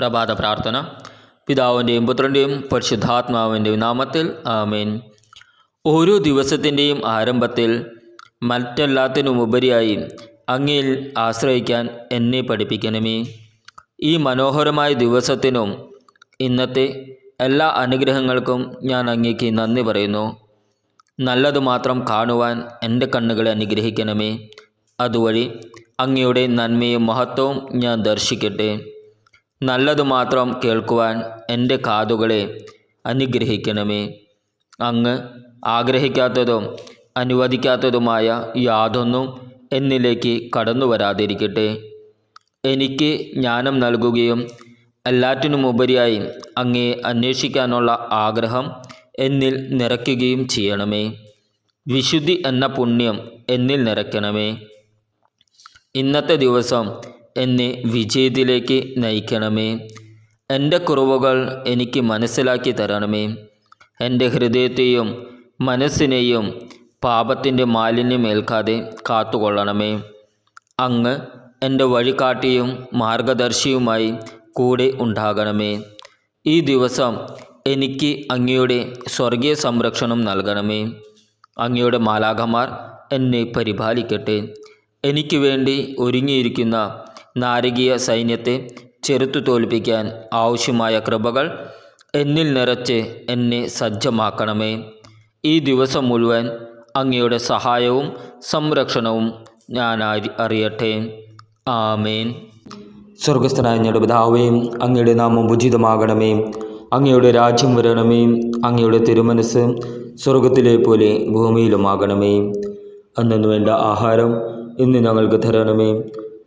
പ്രഭാത പ്രാർത്ഥന. പിതാവിന്റെയും പുത്രന്റെയും പരിശുദ്ധാത്മാവിന്റെയും നാമത്തിൽ ആമേൻ. ഓരോ ദിവസത്തിന്റെയും ആരംഭത്തിൽ മറ്റെല്ലാത്തിനുമുപരിയായി അങ്ങയിൽ ആശ്രയിക്കാൻ എന്നെ പഠിപ്പിക്കണമേ. ഈ മനോഹരമായ ദിവസത്തിനും ഇന്നത്തെ എല്ലാ അനുഗ്രഹങ്ങൾക്കും ഞാൻ അങ്ങേക്ക് നന്ദി പറയുന്നു. നല്ലത് മാത്രം കാണുവാൻ എന്റെ കണ്ണുകളെ അനുഗ്രഹിക്കണമേ. അതുവഴി അങ്ങയുടെ നന്മയും മഹത്വവും ഞാൻ ദർശിക്കട്ടെ. നല്ലത് മാത്രം കേൾക്കുവാൻ എന്റെ കാതുകളെ അനുഗ്രഹിക്കണമേ. അങ്ങ് ആഗ്രഹിക്കാത്തതും അനുവദിക്കാത്തതുമായ യാതൊന്നും എന്നിലേക്ക് കടന്നു വരാതിരിക്കട്ടെ. എനിക്ക് ജ്ഞാനം നൽകുകയും എല്ലാറ്റിനുമുപരിയായി അങ്ങേ അന്വേഷിക്കാനുള്ള ആഗ്രഹം എന്നിൽ നിറയ്ക്കുകയും ചെയ്യണമേ. വിശുദ്ധി എന്ന പുണ്യം എന്നിൽ നിറയ്ക്കണമേ. ഇന്നത്തെ ദിവസം എന്നെ വിജയത്തിലേക്ക് നയിക്കണമേ. എന്റെ കുറവുകൾ എനിക്ക് മനസ്സിലാക്കി തരണമേ. എന്റെ ഹൃദയത്തെയും മനസ്സിനെയും പാപത്തിന്റെ മാലിന്യം ഏൽക്കാതെ കാത്തുകൊള്ളണമേ. അങ്ങ് എന്റെ വഴികാട്ടിയും മാർഗദർശിയുമായി കൂടെ ഉണ്ടാകണമേ. ഈ ദിവസം എനിക്ക് അങ്ങയുടെ സ്വർഗീയ സംരക്ഷണം നൽകണമേ. അങ്ങയുടെ മാലാഖമാർ എന്നെ പരിപാലിക്കട്ടെ. എനിക്ക് വേണ്ടി ഒരുങ്ങിയിരിക്കുന്ന നാരകീയ സൈന്യത്തെ ചെറുത്തു തോൽപ്പിക്കാൻ ആവശ്യമായ കൃപകൾ എന്നിൽ നിറച്ച് എന്നെ സജ്ജമാക്കണമേ. ഈ ദിവസം മുഴുവൻ അങ്ങയുടെ സഹായവും സംരക്ഷണവും ഞാൻ അറിയട്ടെ. ആമേൻ. സ്വർഗസ്ഥനായ ഞങ്ങളുടെ പിതാവേ അങ്ങയുടെ നാമം ഉചിതമാകണമേ. അങ്ങയുടെ രാജ്യം വരണമേ. അങ്ങയുടെ തിരുമനസ് സ്വർഗത്തിലെ പോലെ ഭൂമിയിലുമാകണമേ. അന്നു വേണ്ട ആഹാരം ഇന്ന് ഞങ്ങൾക്ക് തരണമേ.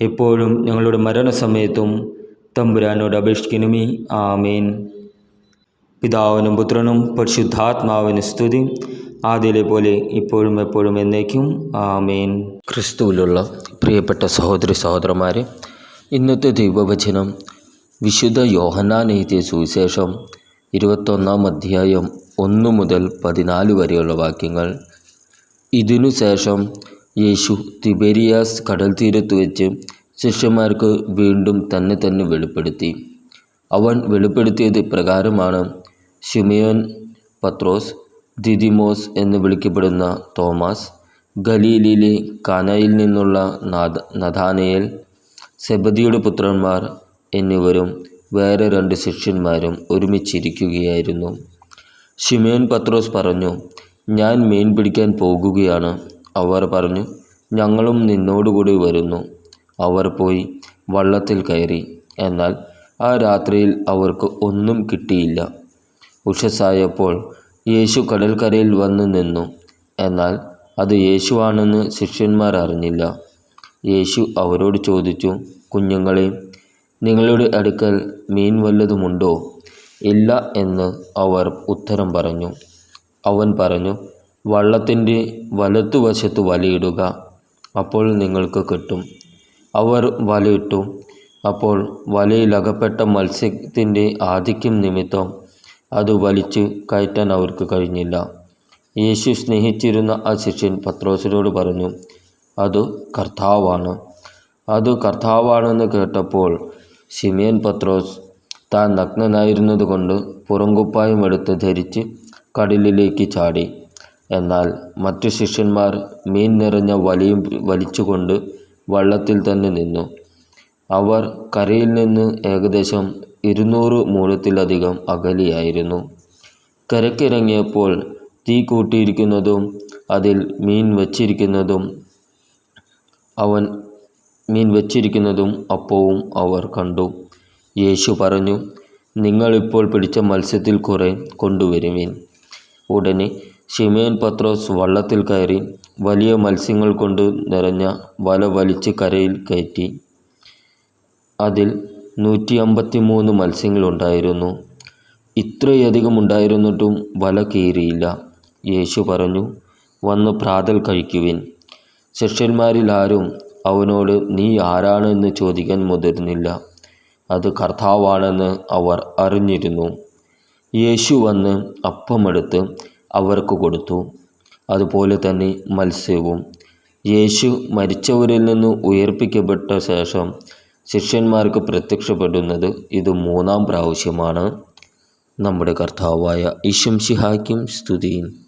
എപ്പോഴും ഞങ്ങളുടെ മരണസമയത്തും തമ്പുരാനോട് അപേക്ഷിക്കണമേ. ആമേൻ. പിതാവിനും പുത്രനും പരിശുദ്ധാത്മാവിന് സ്തുതി. ആദ്യയിലെ പോലെ ഇപ്പോഴും എപ്പോഴും എന്നേക്കും. ആമേൻ. ക്രിസ്തുവിലുള്ള പ്രിയപ്പെട്ട സഹോദരി സഹോദരന്മാരെ ഇന്നത്തെ ദൈവവചനം വിശുദ്ധ യോഹന്നാൻ എഴുതിയ സുവിശേഷം ഇരുപത്തൊന്നാം അധ്യായം ഒന്ന് മുതൽ പതിനാല് വരെയുള്ള വാക്യങ്ങൾ. ഇതിനു ശേഷം യേശു തിബേരിയാസ് കടൽ തീരത്ത് വെച്ച് ശിഷ്യന്മാർക്ക് വീണ്ടും തന്നെ തന്നെ വെളിപ്പെടുത്തി. അവൻ വെളിപ്പെടുത്തിയത് പ്രകാരമാണ് ഷിമിയോൻ പത്രോസ് ദിദിമോസ് എന്ന് വിളിക്കപ്പെടുന്ന തോമസ് ഗലീലിലെ കാനയിൽ നിന്നുള്ള നാദ നഥാനയേൽ സെബദിയുടെ പുത്രന്മാർ എന്നിവരും വേറെ രണ്ട് ശിഷ്യന്മാരും ഒരുമിച്ചിരിക്കുകയായിരുന്നു. ഷിമേൻ പത്രോസ് പറഞ്ഞു ഞാൻ മീൻ പിടിക്കാൻ പോകുകയാണ്. അവർ പറഞ്ഞു ഞങ്ങളും നിന്നോടുകൂടി വരുന്നു. അവർ പോയി വള്ളത്തിൽ കയറി. എന്നാൽ ആ രാത്രിയിൽ അവർക്ക് ഒന്നും കിട്ടിയില്ല. ഉഷസായപ്പോൾ യേശു കടൽക്കരയിൽ വന്ന് നിന്നു. എന്നാൽ അത് യേശുവാണെന്ന് ശിഷ്യന്മാർ അറിഞ്ഞില്ല. യേശു അവരോട് ചോദിച്ചു കുഞ്ഞുങ്ങളെ നിങ്ങളുടെ അടുക്കൽ മീൻ വല്ലതുമുണ്ടോ? ഇല്ല എന്ന് അവർ ഉത്തരം പറഞ്ഞു. അവൻ പറഞ്ഞു വള്ളത്തിന്റെ വലത്തുവശത്ത് വലയിടുക അപ്പോൾ നിങ്ങൾക്ക് കിട്ടും. അവർ വലയിട്ടു അപ്പോൾ വലയിലകപ്പെട്ട മത്സ്യത്തിന്റെ ആധിക്യം നിമിത്തം അത് വലിച്ച് കയറ്റാൻ അവർക്ക് കഴിഞ്ഞില്ല. യേശു സ്നേഹിച്ചിരുന്ന ആ ശിഷ്യൻ പത്രോസിനോട് പറഞ്ഞു അത് കർത്താവാണ്. അത് കർത്താവാണെന്ന് കേട്ടപ്പോൾ ഷിമിയൻ പത്രോസ് താൻ നഗ്നനായിരുന്നതുകൊണ്ട് പുറംകുപ്പായം എടുത്ത് ധരിച്ച് കടലിലേക്ക് ചാടി. എന്നാൽ മറ്റു ശിഷ്യന്മാർ മീൻ നിറഞ്ഞ വലയും വലിച്ചുകൊണ്ട് വള്ളത്തിൽ തന്നെ നിന്നു. അവർ കരയിൽ നിന്ന് ഏകദേശം ഇരുന്നൂറ് മൂലത്തിലധികം അകലെയായിരുന്നു. കരക്കിറങ്ങിയപ്പോൾ തീ കൂട്ടിയിരിക്കുന്നതും അതിൽ മീൻ വച്ചിരിക്കുന്നതും അവൻ മീൻ വച്ചിരിക്കുന്നതും അപ്പവും അവർ കണ്ടു. യേശു പറഞ്ഞു നിങ്ങളിപ്പോൾ പിടിച്ച മത്സ്യത്തിൽ കുറേ കൊണ്ടുവരുവീൻ. ഉടനെ ഷിമേൻ പത്രോസ് വള്ളത്തിൽ കയറി വലിയ മത്സ്യങ്ങൾ കൊണ്ട് നിറഞ്ഞ വല വലിച്ച് കരയിൽ കയറ്റി. അതിൽ നൂറ്റി അമ്പത്തി മൂന്ന് മത്സ്യങ്ങളുണ്ടായിരുന്നു ഇത്രയധികം ഉണ്ടായിരുന്നിട്ടും വല കീറിയില്ല. യേശു പറഞ്ഞു വന്ന് പ്രാതൽ കഴിക്കുവിൻ. ശിഷ്യന്മാരിൽ ആരും അവനോട് നീ ആരാണ് എന്ന് ചോദിക്കാൻ മുതിർന്നില്ല. അത് കർത്താവാണെന്ന് അവർ അറിഞ്ഞിരുന്നു. യേശു വന്ന് അപ്പമെടുത്ത് അവർക്ക് കൊടുത്തു. അതുപോലെ തന്നെ മത്സ്യവും. യേശു മരിച്ചവരിൽ നിന്ന് ഉയർപ്പിക്കപ്പെട്ട ശേഷം ശിഷ്യന്മാർക്ക് പ്രത്യക്ഷപ്പെടുന്നത് ഇത് മൂന്നാം പ്രാവശ്യമാണ്. നമ്മുടെ കർത്താവായ ഇശംഷിഹായ്ക്കും സ്തുതിയും.